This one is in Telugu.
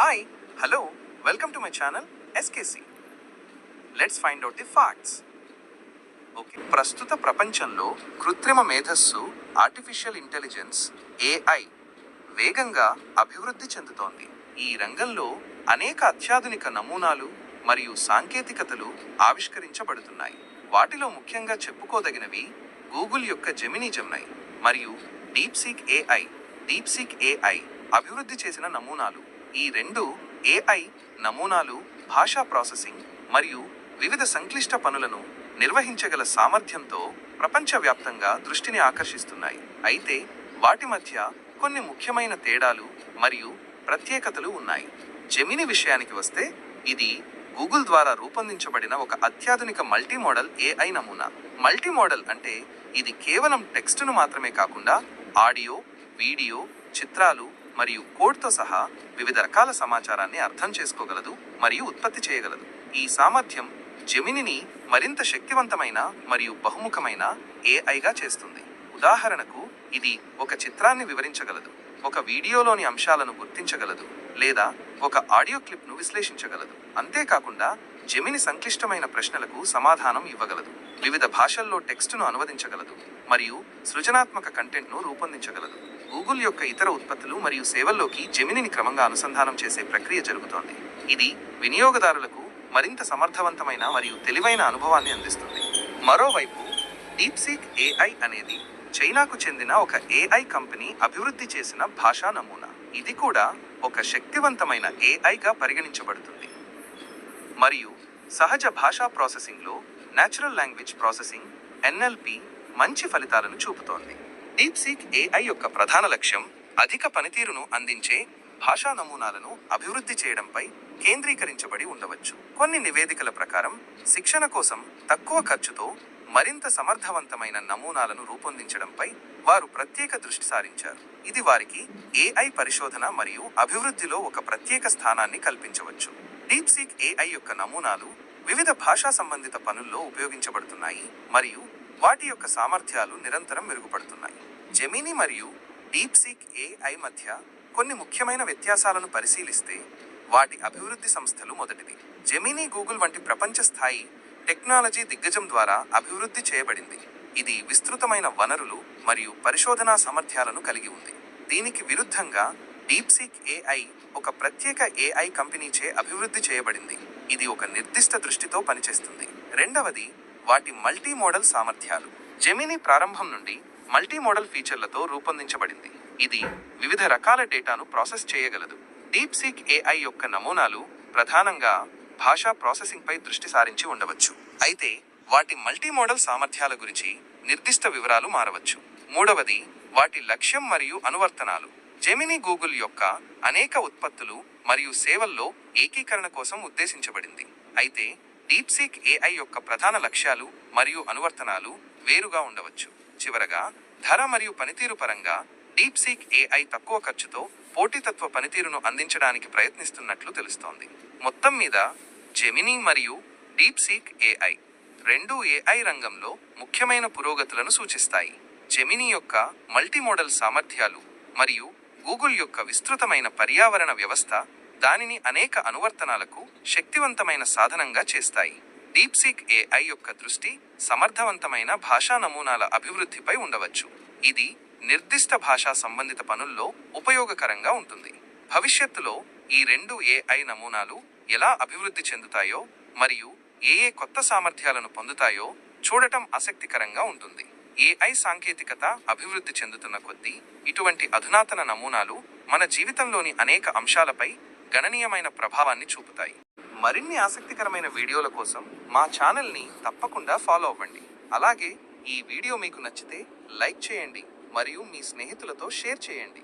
Hi hello welcome to my channel SKC let's find out the facts okay ప్రస్తుత ప్రపంచంలో కృత్రిమ మేధస్సు ఆర్టిఫిషియల్ ఇంటెలిజెన్స్ ఏఐ వేగంగా అభివృద్ధి చెందుతోంది. ఈ రంగంలో అనేక అత్యాధునిక నమూనాలు మరియు సాంకేతికతలు ఆవిష్కరించబడుతున్నాయి. వాటిలో ముఖ్యంగా చెప్పుకోదగినవి గూగుల్ యొక్క జెమినీ జెమ్నై మరియు డీప్సీక్ ఏఐ డీప్సీక్ ఏఐ అభివృద్ధి చేసిన నమూనాలు. ఈ రెండు ఏఐ నమూనాలు భాషా ప్రాసెసింగ్ మరియు వివిధ సంక్లిష్ట పనులను నిర్వహించగల సామర్థ్యంతో ప్రపంచవ్యాప్తంగా దృష్టిని ఆకర్షిస్తున్నాయి. అయితే వాటి మధ్య కొన్ని ముఖ్యమైన తేడాలు మరియు ప్రత్యేకతలు ఉన్నాయి. జెమిని విషయానికి వస్తే ఇది గూగుల్ ద్వారా రూపొందించబడిన ఒక అత్యాధునిక మల్టీ మోడల్ ఏఐ నమూనా. మల్టీ మోడల్ అంటే ఇది కేవలం టెక్స్ట్ను మాత్రమే కాకుండా ఆడియో వీడియో చిత్రాలు మరియు కోడ్తో సహా వివిధ రకాల సమాచారాన్ని అర్థం చేసుకోగలదు మరియు ఉత్పత్తి చేయగలదు. ఈ సామర్థ్యం జెమినిని మరింత శక్తివంతమైన మరియు బహుముఖమైన ఏఐగా చేస్తుంది. ఉదాహరణకు ఇది ఒక చిత్రాన్ని వివరించగలదు ఒక వీడియోలోని అంశాలను గుర్తించగలదు లేదా ఒక ఆడియో క్లిప్ను విశ్లేషించగలదు. అంతేకాకుండా జెమిని సంక్లిష్టమైన ప్రశ్నలకు సమాధానం ఇవ్వగలదు. వివిధ భాషల్లో టెక్స్ట్ను అనువదించగలదు మరియు సృజనాత్మక కంటెంట్ను రూపొందించగలదు. గూగుల్ యొక్క ఇతర ఉత్పత్తులు మరియు సేవల్లోకి జెమినిని క్రమంగా అనుసంధానం చేసే ప్రక్రియ జరుగుతోంది. ఇది వినియోగదారులకు మరింత సమర్థవంతమైన మరియు తెలివైన అనుభవాన్ని అందిస్తుంది. మరోవైపు డీప్సీక్ ఏఐ అనేది చైనాకు చెందిన ఒక ఏఐ కంపెనీ అభివృద్ధి చేసిన భాషా నమూనా. ఇది కూడా ఒక శక్తివంతమైన ఏఐగా పరిగణించబడుతుంది. మరియు సహజ భాషా ప్రాసెసింగ్లో న్యాచురల్ లాంగ్వేజ్ ప్రాసెసింగ్ ఎన్ఎల్పి మంచి ఫలితాలను చూపుతోంది. డీప్సీక్ ఏఐ యొక్క ప్రధాన లక్ష్యం అధిక పనితీరును అందించే భాషా నమూనాలను అభివృద్ధి చేయడంపై కేంద్రీకరించబడి ఉండవచ్చు. కొన్ని నివేదికల ప్రకారం శిక్షణ కోసం తక్కువ ఖర్చుతో మరింత సమర్థవంతమైన నమూనాలను రూపొందించడంపై వారు ప్రత్యేక దృష్టి సారించారు. ఇది వారికి ఏఐ పరిశోధన మరియు అభివృద్ధిలో ఒక ప్రత్యేక స్థానాన్ని కల్పించవచ్చు. డీప్సీక్ ఏఐ యొక్క నమూనాలు వివిధ భాషా సంబంధిత పనుల్లో ఉపయోగించబడుతున్నాయి మరియు వాటి యొక్క సామర్థ్యాలు నిరంతరం మెరుగుపడుతున్నాయి. జెమిని మరియు డీప్సీక్ ఏఐ మధ్య కొన్ని ముఖ్యమైన వ్యత్యాసాలను పరిశీలిస్తే వాటి అభివృద్ధి సంస్థలు మొదటిది. జెమిని గూగుల్ వంటి ప్రపంచ స్థాయి టెక్నాలజీ దిగ్గజం ద్వారా అభివృద్ధి చేయబడింది. ఇది విస్తృతమైన వనరులు మరియు పరిశోధనా సామర్థ్యాలను కలిగి ఉంది. దీనికి విరుద్ధంగా డీప్సీక్ ఏఐ ఒక ప్రత్యేక ఏఐ కంపెనీచే అభివృద్ధి చేయబడింది. ఇది ఒక నిర్దిష్ట దృష్టితో పనిచేస్తుంది. రెండవది వాటి మల్టీ మోడల్ సామర్థ్యాలు. జెమిని ప్రారంభం నుండి మల్టీ మోడల్ ఫీచర్లతో రూపొందించబడింది. ఇది వివిధ రకాల డేటాను ప్రాసెస్ చేయగలదు. డీప్సీక్ ఏఐ యొక్క నమూనాలు ప్రధానంగా భాషా ప్రాసెసింగ్పై దృష్టి సారించి ఉండవచ్చు. అయితే వాటి మల్టీ మోడల్ సామర్థ్యాల గురించి నిర్దిష్ట వివరాలు మారవచ్చు. మూడవది వాటి లక్ష్యం మరియు అనువర్తనాలు. జెమిని గూగుల్ యొక్క అనేక ఉత్పత్తులు మరియు సేవల్లో ఏకీకరణ కోసం ఉద్దేశించబడింది. అయితే డీప్సీక్ ఏఐ యొక్క ప్రధాన లక్ష్యాలు మరియు అనువర్తనాలు వేరుగా ఉండవచ్చు. చివరగా ధర మరియు పనితీరు పరంగా డీప్ సీక్ ఏఐ తక్కువ ఖర్చుతో పోటీతత్వ పనితీరును అందించడానికి ప్రయత్నిస్తున్నట్లు తెలుస్తోంది. మొత్తం మీద జెమినీ మరియు డీప్ సీక్ ఏఐ రెండు ఏఐ రంగంలో ముఖ్యమైన పురోగతులను సూచిస్తాయి. జెమినీ యొక్క మల్టీమోడల్ సామర్థ్యాలు మరియు గూగుల్ యొక్క విస్తృతమైన పర్యావరణ వ్యవస్థ దానిని అనేక అనువర్తనాలకు శక్తివంతమైన సాధనంగా చేస్తాయి. డీప్సీక్ ఏఐ యొక్క దృష్టి సమర్థవంతమైన భాషా నమూనాల అభివృద్ధిపై ఉండవచ్చు. ఇది నిర్దిష్ట భాషా సంబంధిత పనుల్లో ఉపయోగకరంగా ఉంటుంది. భవిష్యత్తులో ఈ రెండు ఏఐ నమూనాలు ఎలా అభివృద్ధి చెందుతాయో మరియు ఏ ఏ కొత్త సామర్థ్యాలను పొందుతాయో చూడటం ఆసక్తికరంగా ఉంటుంది. ఏఐ సాంకేతికత అభివృద్ధి చెందుతున్న కొద్దీ ఇటువంటి అధునాతన నమూనాలు మన జీవితంలోని అనేక అంశాలపై గణనీయమైన ప్రభావాన్ని చూపుతాయి. మరిన్ని ఆసక్తికరమైన వీడియోల కోసం మా ఛానల్ని తప్పకుండా ఫాలో అవ్వండి. అలాగే ఈ వీడియో మీకు నచ్చితే లైక్ చేయండి. మరియు మీ స్నేహితులతో షేర్ చేయండి.